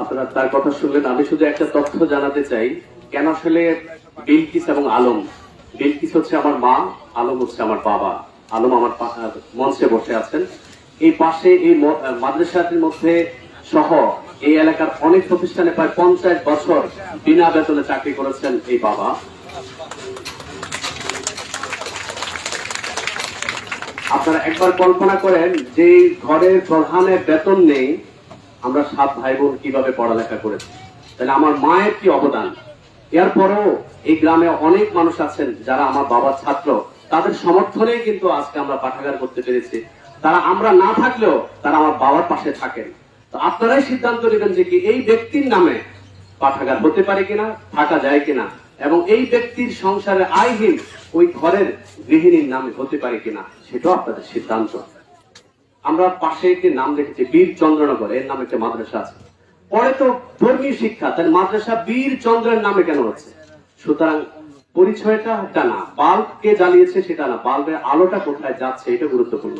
আপনারা তার কথা শুনলেন। আমি শুধু একটা তথ্য জানাতে চাই। কেন আসলে বিলকিস এবং আলম? বিলকিস হচ্ছে আমার মা, আলম হচ্ছে আমার বাবা। আলম আমার মঞ্চে বসে আছেন। এই পাশে এই মাদ্রাসাটির মধ্যে সহ এই এলাকার অনেক প্রতিষ্ঠানে প্রায় পঞ্চাশ বছর বিনা বেতনে চাকরি করেছেন এই বাবা। আপনারা একবার কল্পনা করেন যে ঘরের প্রধানের বেতন নেই আমরা সাত ভাই বোন কীভাবে পড়ালেখা করেছি। তাহলে আমার মায়ের কি অবদান? এরপরেও এই গ্রামে অনেক মানুষ আছেন যারা আমার বাবার ছাত্র। তাদের সমর্থনেই কিন্তু আজকে আমরা পাঠাগার করতে পেরেছি। তারা আমরা না থাকলেও তারা আমার বাবার পাশে থাকেন। তো আপনারাই সিদ্ধান্ত নেবেন যে কি এই ব্যক্তির নামে পাঠাগার হতে পারে কিনা, থাকা যায় কিনা, এবং এই ব্যক্তির সংসারে আয়হীন ওই ঘরের গৃহিণীর নামে হতে পারে কিনা, সেটাও আপনাদের সিদ্ধান্ত। আমরা পাশে একটি নাম দেখেছি বীর চন্দ্রনগর, এর নামে একটা মাদ্রাসা আছে। পরে তো ধর্মীয় শিক্ষা, তাহলে মাদ্রাসা বীর চন্দ্রের নামে কেন হচ্ছে? সুতরাং পরিচয়টা না বাল্ব কে জ্বালিয়েছে সেটা না, বাল্বের আলোটা কোথায় যাচ্ছে, এটা গুরুত্বপূর্ণ।